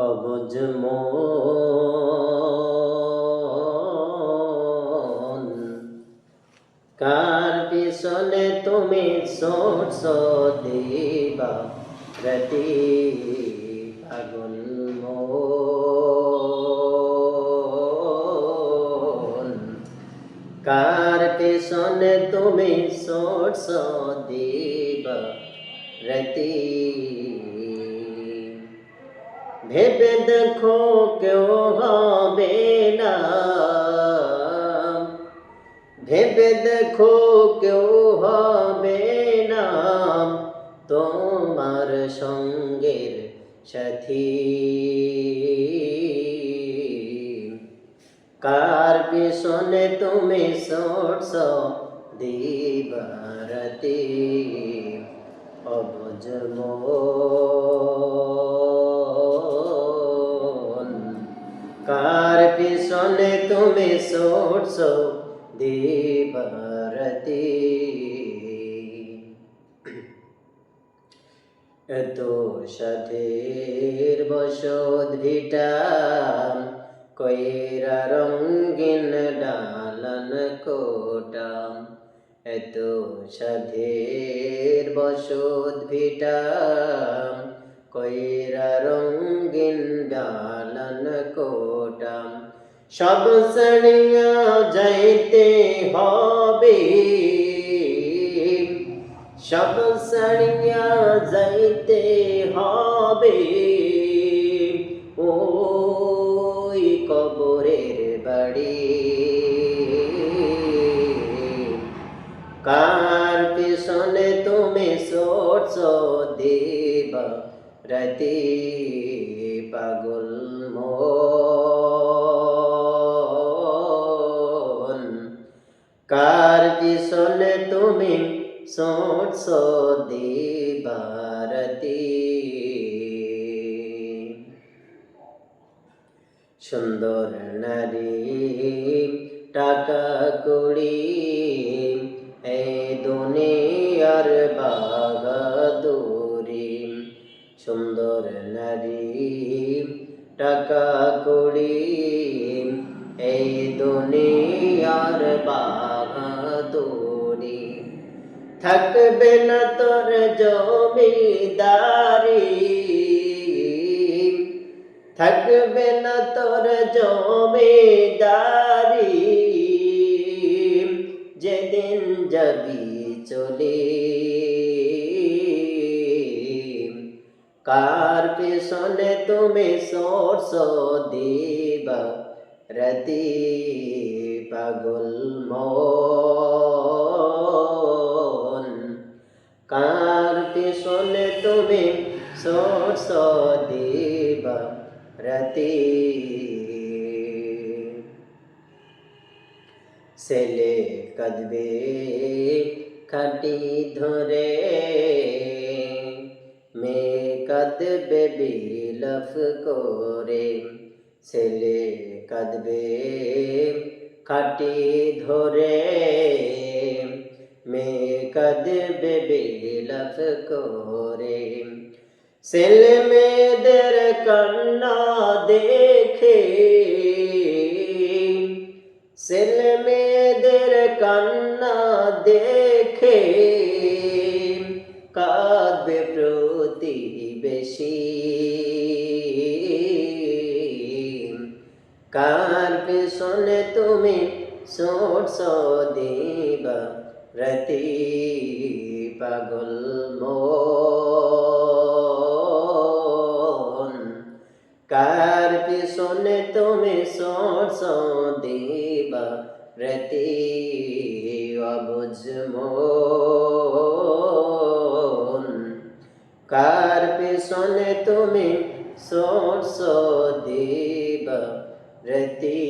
অবুজ কার পিছনে তুমি সোটস দিবা রতি পাগল কার পিছনে তুমি সোটস দিবা রতি ভেবে দেখো কেউ হবে না। ভেবে দেখো কেউ হবে না। তোমার সঙ্গের সাথী। কার পিছনে তুমি সোটস দিবারতি? অবুজ কার পিছনে তুমি সোটস দিবারতি এত সাথের বসত ভিটা কইরা রঙ্গিন ডালন কোটা। এত সাধের বসত ভিটা কইরা রঙ্গিন ডালন কোটা সব সড়িয়া যাইতে হবে। সব সড়িয়া যাইতে হবে। ওই কবরের বাড়ি। কার পিছনে তুমি সোটস দেবা রাতি পাগল মন পিছনে তুমি সোটস দিবারতি সুন্দর নারী টাকা কুড়ি এই দুনিয়ার বাগাদুরি সুন্দর নারী টাকা কুড়ি এই দুনিয়ার বাগাদুরি থাকবে না তোর জমিদারি। থাকবে না তোর জমিদারি। যেদিন যাবি চলে, কার পেছনে তুমি সোর্স দিবা, রতি পাগল মন কার পেছনে তুমি? সোর্স দিবা রতি। ছেলে কাঁদবে খাটি ধরে। মেয়ে কাঁদবে বিলাপ করে। ছেলে কাঁদবে খাটি ধরে। কাঁদবে বিলাপ করে ছেলে মেয়েদের কান্না দেখে ছেলে মেয়েদের কান্না দেখে কাঁদবে প্রতিবেশী কার পেছনে তুমি সোটস দিবা রতি পাগল মন। কার পিছনে তুমি সোটস দিবা রতি অবুজ মন। কার পিছনে তুমি সোটস দিবা রতি